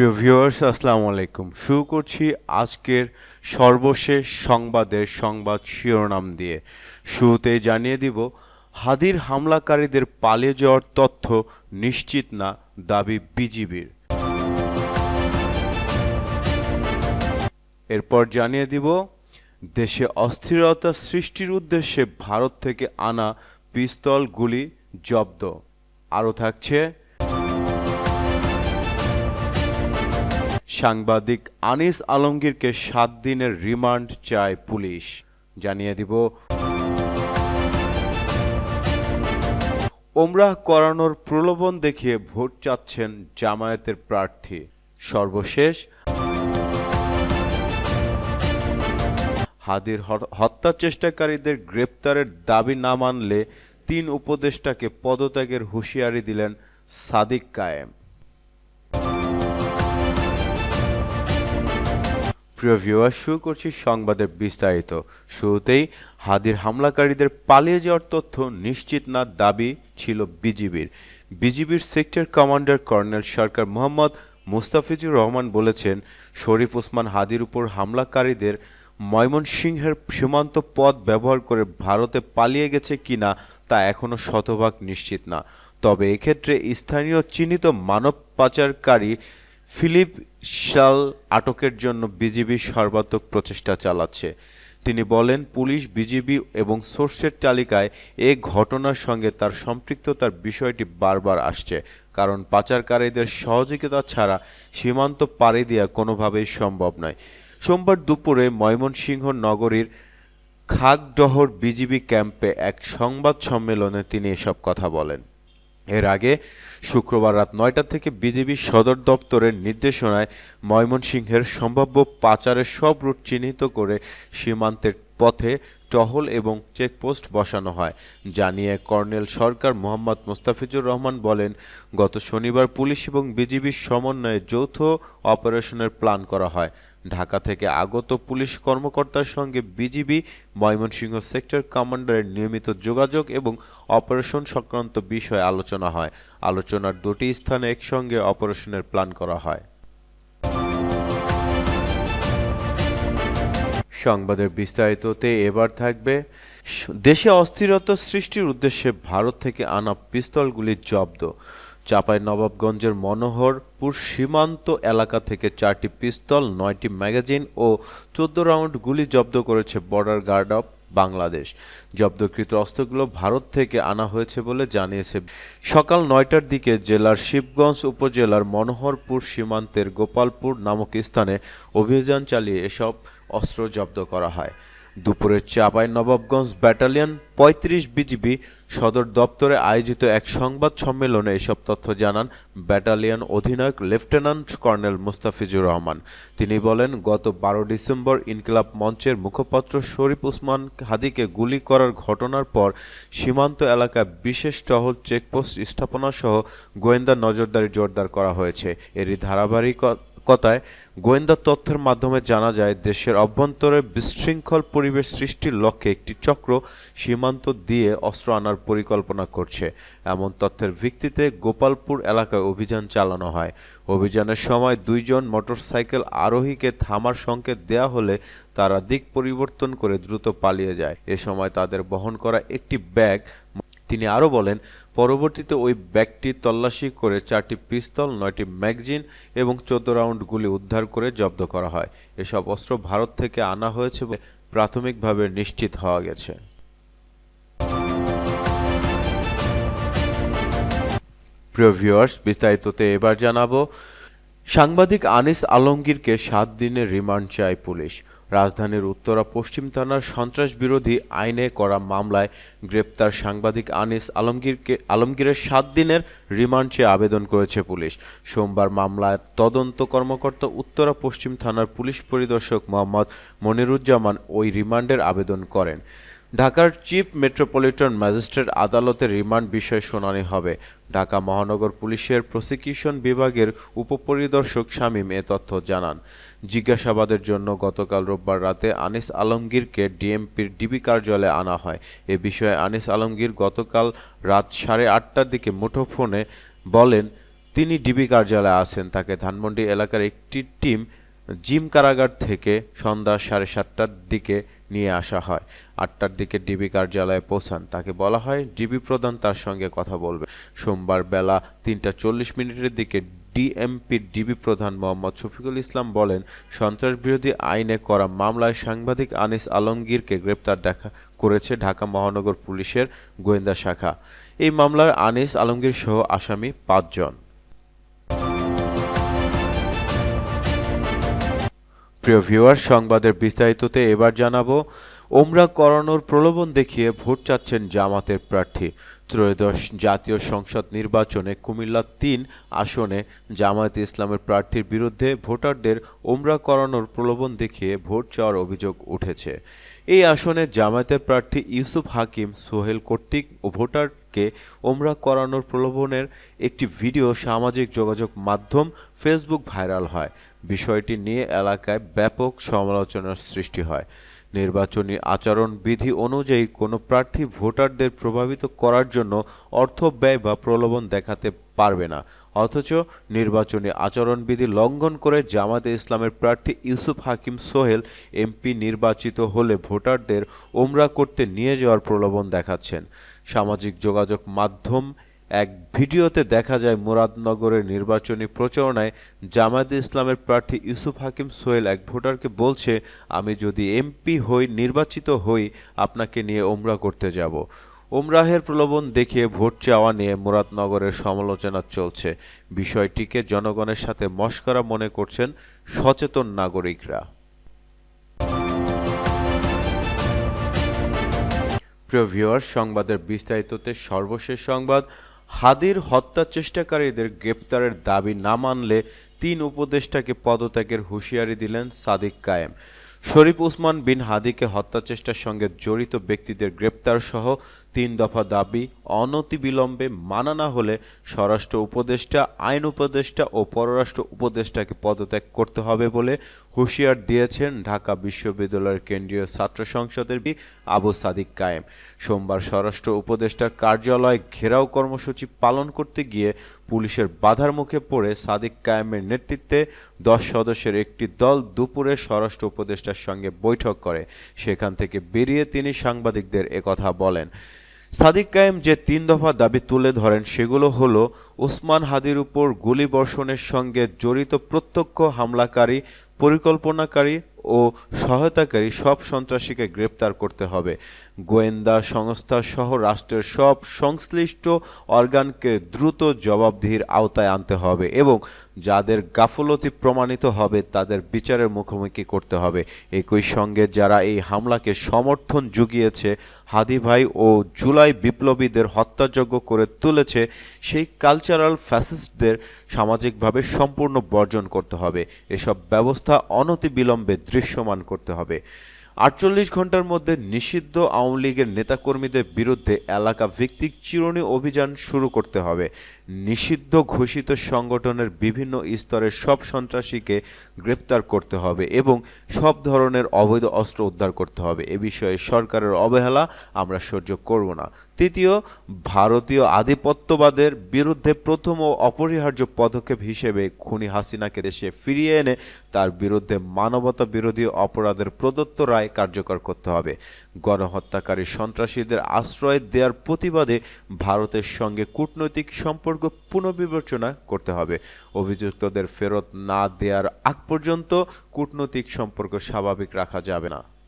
প্রিয় ভিউয়ার্স, আসসালামু আলাইকুম। শুরু করছি আজকের সর্বশেষ সংবাদের সংবাদ শিরোনাম দিয়ে। শুরুতেই জানিয়ে দিব, হাদির হামলাকারীদের পালিয়ে যাওয়ার তথ্য নিশ্চিত না দাবি বিজিবির। এরপর জানিয়ে দিব, দেশে অস্থিরতা সৃষ্টির উদ্দেশ্যে ভারত থেকে আনা পিস্তল গুলি জব্দ। আরও থাকছে সাংবাদিক আনিস আলমগীরকে সাত দিনের রিমান্ড চায় পুলিশ। জানিয়ে দিব ওমরাহ করানোর প্রলোভন দেখিয়ে ভোট চাচ্ছেন জামায়াতের প্রার্থী। সর্বশেষ, হাদির হত্যা চেষ্টাকারীদের গ্রেপ্তারের দাবি না মানলে তিন উপদেষ্টাকে পদত্যাগের হুঁশিয়ারি দিলেন সাদিক কায়েম। প্রিয় ভিউয়ার শুরু করছি সংবাদের বিস্তারিত। শুরুতেই হাদির হামলাকারীদের পালিয়ে যাওয়ার তথ্য নিশ্চিত না দাবি ছিল বিজিবির। বিজিবির sector commander colonel Sarkar Mohammad Mustafizur Rahman বলেছেন, শরীফ ওসমান হাদির উপর হামলাকারীদের ময়মনসিংহের সীমান্ত পথ ব্যবহার করে ভারতে পালিয়ে গেছে কিনা তা এখনও শতভাগ নিশ্চিত না। তবে এক্ষেত্রে স্থানীয় চিহ্নিত মানব পাচারকারী ফিলিপ শাল আটকের জন্য বিজিবি সর্বাত্মক প্রচেষ্টা চালাচ্ছে। তিনি বলেন, পুলিশ, বিজিবি এবং সোর্সের তালিকায় এ ঘটনার সঙ্গে তার সম্পৃক্ততার বিষয়টি বারবার আসছে, কারণ পাচারকারীদের সহযোগিতা ছাড়া সীমান্ত পাড়ি দেওয়া কোনোভাবেই সম্ভব নয়। সোমবার দুপুরে ময়মনসিংহ নগরীর খাগডহর বিজিবি ক্যাম্পে এক সংবাদ সম্মেলনে তিনি এসব কথা বলেন। এর আগে শুক্রবার রাত নয়টা থেকে বিজেপি সদর দপ্তরের নির্দেশনায় ময়মনসিংহের সম্ভাব্য পাচারের সব রুট চিহ্নিত করে সীমান্তের পথে টহল এবং চেকপোস্ট বসানো হয় জানিয়ে কর্নেল সরকার মোহাম্মদ মোস্তাফিজুর রহমান বলেন, গত শনিবার পুলিশ এবং বিজিবির সমন্বয়ে যৌথ অপারেশনের প্ল্যান করা হয়। ঢাকা থেকে আগত পুলিশ কর্মকর্তার সঙ্গে বিজিবি, ময়মনসিংহ সেক্টর কমান্ডারের নিয়মিত যোগাযোগ এবং অপারেশন সংক্রান্ত বিষয়ে আলোচনা হয়। আলোচনার দুটি স্থানে একসঙ্গে অপারেশনের প্ল্যান করা হয়। সংবাদের বিস্তারিততে এবার থাকবে, দেশে অস্থিরতা সৃষ্টির উদ্দেশ্যে ভারত থেকে আনা পিস্তলগুলি জব্দ। চাপাই নবাবগঞ্জের মনোহরপুর সীমান্ত এলাকা থেকে চারটি পিস্তল, নয়টি ম্যাগাজিন ও চোদ্দ রাউন্ড গুলি জব্দ করেছে বর্ডার গার্ড অফ বাংলাদেশ। জব্দকৃত অস্ত্রগুলো ভারত থেকে আনা হয়েছে বলে জানিয়েছে। সকাল নয়টার দিকে জেলার শিবগঞ্জ উপজেলার মনোহরপুর সীমান্তের গোপালপুর নামক স্থানে অভিযান চালিয়ে এসব অস্ত্র জব্দ করা হয়। দুপুরে চাপাই নবাবগঞ্জ ব্যাটালিয়ন পঁয়ত্রিশ বিজিবি সদর দপ্তরে আয়োজিত এক সংবাদ সম্মেলনে এসব তথ্য জানান ব্যাটালিয়ন অধিনায়ক লেফটেন্যান্ট কর্নেল মুস্তাফিজুর রহমান। তিনি বলেন, গত বারো ডিসেম্বর ইনকিলাব মঞ্চের মুখপাত্র শরীফ উসমান হাদিকে গুলি করার ঘটনার পর সীমান্ত এলাকায় বিশেষ টহল চেকপোস্ট স্থাপনা সহ গোয়েন্দা নজরদারি জোরদার করা হয়েছে। এরই ধারাবাহিক কথায় গোয়েন্দা তথ্যের মাধ্যমে জানা যায়, দেশের অভ্যন্তরে বিশৃঙ্খল পরিবেশ সৃষ্টির লক্ষ্যে একটি চক্র সীমান্ত দিয়ে অস্ত্র আনার পরিকল্পনা করছে। এমন তথ্যের ভিত্তিতে গোপালপুর এলাকায় অভিযান চালানো হয়। অভিযানের সময় দুইজন মোটরসাইকেল আরোহীকে থামার সংকেত দেয়া হলে তারা দিক পরিবর্তন করে দ্রুত পালিয়ে যায়। এ সময় তাদের বহন করা একটি ব্যাগ তিনি আরও বলেন, পরবর্তীতে ওই ব্যাগটি তল্লাশি করে চারটি পিস্তল, নয়টি ম্যাগজিন এবং চোদ্দ রাউন্ড গুলি উদ্ধার করে জব্দ করা হয়। এসব অস্ত্র ভারত থেকে আনা হয়েছে প্রাথমিকভাবে নিশ্চিত হওয়া গেছে। প্রিয় ভিউয়ার্স, বিস্তারিততে এবার জানাব, সাংবাদিক আনিস আলমগীরকে সাত দিনের রিমান্ড চায় পুলিশ। রাজধানীর উত্তরা পশ্চিম থানার সন্ত্রাস বিরোধী আইনে করা মামলায় গ্রেপ্তার সাংবাদিক আনিস আলমগীরকে আলমগীরের সাত দিনের রিমান্ড চেয়ে আবেদন করেছে পুলিশ। সোমবার মামলার তদন্ত কর্মকর্তা উত্তরা পশ্চিম থানার পুলিশ পরিদর্শক মোহাম্মদ মনিরুজ্জামান ওই রিমান্ডের আবেদন করেন। ঢাকার চিফ মেট্রোপলিটন ম্যাজিস্ট্রেট আদালতে রিমান্ড বিষয়ে শুনানি হবে। ঢাকা মহানগর পুলিশের প্রসিকিউশন বিভাগের উপপরিদর্শক শামীম এ তথ্য জানান। জিজ্ঞাসাবাদের জন্য গতকাল রোববার রাতে আনিস আলমগীরকে ডিএমপির ডিবি কার্যালয়ে আনা হয়। এ বিষয়ে আনিস আলমগীর গতকাল রাত সাড়ে আটটার দিকে মুঠোফোনে বলেন, তিনি ডিবি কার্যালয়ে আছেন। তাকে ধানমন্ডি এলাকার একটি টিম জিম কারাগার থেকে সন্ধ্যা সাড়ে সাতটার দিকে নিয়ে আসা হয়। আটটার দিকে ডিবি কার্যালয়ে পৌঁছান। তাকে বলা হয়, ডিবি প্রধান তার সঙ্গে কথা বলবে। সোমবার বেলা তিনটা চল্লিশ মিনিটের দিকে ডিএমপির ডিবি প্রধান মোহাম্মদ শফিকুল ইসলাম বলেন, সন্ত্রাস বিরোধী আইনে করা মামলায় সাংবাদিক আনিস আলমগীরকে গ্রেপ্তার দেখা করেছে ঢাকা মহানগর পুলিশের গোয়েন্দা শাখা। এই মামলার আনিস আলমগীর সহ আসামি পাঁচজন। প্রিয় ভিউয়ার, সংবাদের বিস্তারিততে এবার জানাব ওমরা করানোর প্রলোভন দেখিয়ে ভোট চাচ্ছেন জামাতের প্রার্থী। ত্রয়োদশ জাতীয় সংসদ নির্বাচনে কুমিল্লা তিন আসনে জামায়াত ইসলামের প্রার্থীর বিরুদ্ধে ভোটারদের ওমরা করানোর প্রলোভন দেখিয়ে ভোট চাওয়ার অভিযোগ উঠেছে। এই আসনে জামায়াতের প্রার্থী ইউসুফ হাকিম, সোহেল কর্তৃক ও ভোটারকে ওমরা করানোর প্রলোভনের একটি ভিডিও সামাজিক যোগাযোগ মাধ্যম ফেসবুক ভাইরাল হয়। বিষয়টি নিয়ে এলাকায় ব্যাপক সমালোচনার সৃষ্টি হয়। নির্বাচনী আচরণ বিধি অনুযায়ী কোনো প্রার্থী ভোটারদের প্রভাবিত করার জন্য অর্থ ব্যয় বা প্রলোভন দেখাতে পারবে না। অথচ নির্বাচনী আচরণবিধি লঙ্ঘন করে জামাতে ইসলামের প্রার্থী ইউসুফ হাকিম সোহেল এমপি নির্বাচিত হলে ভোটারদের ওমরা করতে নিয়ে যাওয়ার প্রলোভন দেখাচ্ছেন। সামাজিক যোগাযোগ মাধ্যম এক ভিডিওতে দেখা যায় মুরাদনগরের নির্বাচনী প্রচারণায় জামায়াতে ইসলামের প্রার্থী ইউসুফ হাকিম সোহেল এক ভোটারকে বলছে, আমি যদি এমপি হই, নির্বাচিত হই, আপনাকে নিয়ে ওমরা করতে যাব। ওমরাহের প্রলোভন দেখিয়ে ভোট চাওয়া নিয়ে মুরাদনগরের সমালোচনা চলছে। বিষয়টিকে জনগণের সাথে মস্করা মনে করছেন সচেতন নাগরিকরা। প্রিয় ভিউয়ার সংবাদের বিস্তারিততে সর্বশেষ সংবাদ। হাদির হত্যা চেষ্টাকারীদের গ্রেপ্তারের দাবি না মানলে তিন উপদেষ্টাকে পদত্যাগের হুঁশিয়ারি দিলেন সাদিক কায়েম। শরীফ উসমান বিন হাদিকে হত্যা চেষ্টার সঙ্গে জড়িত ব্যক্তিদের গ্রেপ্তার সহ তিন দফা দাবি অনতিবিলম্বে মানা না হলে স্বরাষ্ট্র উপদেষ্টা, আইন উপদেষ্টা ও পররাষ্ট্র উপদেষ্টাকে পদত্যাগ করতে হবে বলে হুঁশিয়ার দিয়েছেন ঢাকা বিশ্ববিদ্যালয়ের কেন্দ্রীয় ছাত্র সংসদের বি আবু সাদিক কায়েম। সোমবার স্বরাষ্ট্র উপদেষ্টার কার্যালয় ঘেরাও কর্মসূচি পালন করতে গিয়ে পুলিশের বাধার মুখে পড়ে সাদিক কায়েমের নেতৃত্বে দশ সদস্যের একটি দল দুপুরে স্বরাষ্ট্র উপদেষ্টার সঙ্গে বৈঠক করে। সেখান থেকে বেরিয়ে তিনি সাংবাদিকদের একথা বলেন। সাদিক কায়েম যে তিন দফা দাবি তুলে ধরেন, সেগুলো হলো ওসমান হাদির উপর গুলিবর্ষণের সঙ্গে জড়িত প্রত্যক্ষ হামলাকারী, পরিকল্পনাকারী ও সহায়তাকারী সব সন্ত্রাসীকে গ্রেপ্তার করতে হবে। গোয়েন্দা সংস্থা সহ রাষ্ট্রের সব সংশ্লিষ্ট অর্গানকে দ্রুত জবাবদিহির আওতায় আনতে হবে এবং যাদের গাফলতি প্রমাণিত হবে তাদের বিচারের মুখোমুখি করতে হবে। একই সঙ্গে যারা এই হামলাকে সমর্থন জুগিয়েছে, হাদি ভাই ও জুলাই বিপ্লবীদের হত্যাযোগ্য করে তুলেছে, সেই কালচারাল ফ্যাসিস্টদের সামাজিকভাবে সম্পূর্ণ বর্জন করতে হবে। এসব ব্যবস্থা অনতিবিলম্বে দৃশ্যমান করতে হবে। আটচল্লিশ ঘণ্টার মধ্যে নিষিদ্ধ আওয়ামী লীগের নেতাকর্মীদের বিরুদ্ধে এলাকা ভিত্তিক চিরণী অভিযান শুরু করতে হবে। নিষিদ্ধ ঘোষিত সংগঠনের বিভিন্ন স্তরের সব সন্ত্রাসীকে গ্রেফতার করতে হবে এবং সব ধরনের অবৈধ অস্ত্র উদ্ধার করতে হবে। এ বিষয়ে সরকারের অবহেলা আমরা সহ্য করব না। তৃতীয়, ভারতীয় আধিপত্যবাদের বিরুদ্ধে প্রথম ও অপরিহার্য পদক্ষেপ হিসেবে খুনি হাসিনাকে দেশে ফিরিয়ে এনে তার বিরুদ্ধে মানবতা বিরোধী অপরাধের প্রদত্ত রায় কার্যকর করতে হবে। গণহত্যাকারী সন্ত্রাসীদের আশ্রয় দেওয়ার প্রতিবাদে ভারতের সঙ্গে কূটনৈতিক সম্পর্ক পুনর্বিবেচনা করতে হবে। অভিযুক্তদের ফেরত না দেওয়ার আগ পর্যন্ত কূটনৈতিক সম্পর্ক স্বাভাবিক রাখা যাবে না।